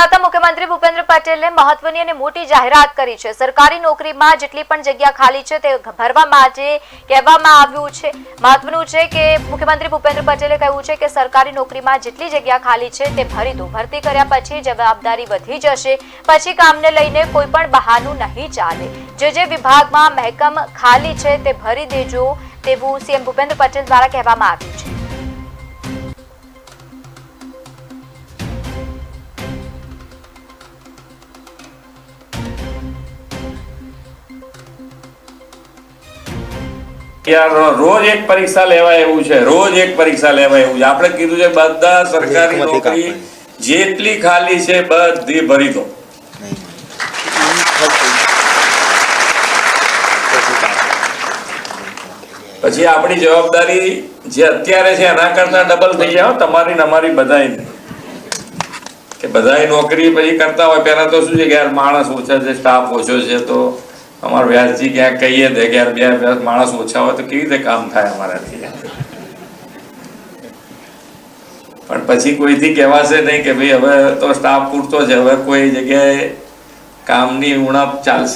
આવતા મુખ્યમંત્રી ભૂપેન્દ્ર પટેલે મહત્વની અને મોટી જાહેરાત કરી છે. સરકારી નોકરીમાં જેટલી પણ જગ્યા ખાલી છે તે ભરવા માટે કહેવામાં આવ્યું છે. મહત્વનું છે કે મુખ્યમંત્રી ભૂપેન્દ્ર પટેલે કહ્યું છે કે સરકારી નોકરીમાં જેટલી જગ્યા ખાલી છે તે ભરી દો. ભરતી કર્યા પછી જવાબદારી વધી જશે. પછી કામને લઈને કોઈ પણ બહાનું નહીં ચાલે. જે જે વિભાગમાં મહેકમ ખાલી છે તે ભરી દેજો તેવું સીએમ ભૂપેન્દ્ર પટેલ દ્વારા કહેવામાં આવ્યું છે. રોજ એક પરીક્ષા લેવાય એવું છે રોજ એક પરીક્ષા લેવાય એવું છે. આપણે કીધું છે બધા સરકારી નોકરી જેટલી ખાલી છે બધી ભરી દો. પછી આપણી જવાબદારી જે અત્યારે છે એના કરતા ડબલ થઈ જાય. તમારી ને અમારી બધાયની કે બધાય નોકરી પછી કરતા હોય પહેલા તો શું છે કે યાર માણસ ઓછા છે સ્ટાફ ઓછો છે તો અમારે વ્યાસજી ક્યાંક કહીએ દે કે બે માણસ ઓછા હોય તો કેવી રીતે કામ થાય અમારાથી પણ પછી કોઈથી કહેવાશે નહીં કે ભાઈ હવે તો સ્ટાફ પૂરતો છે. હવે કોઈ જગ્યાએ કામની ઉણપ ચાલશે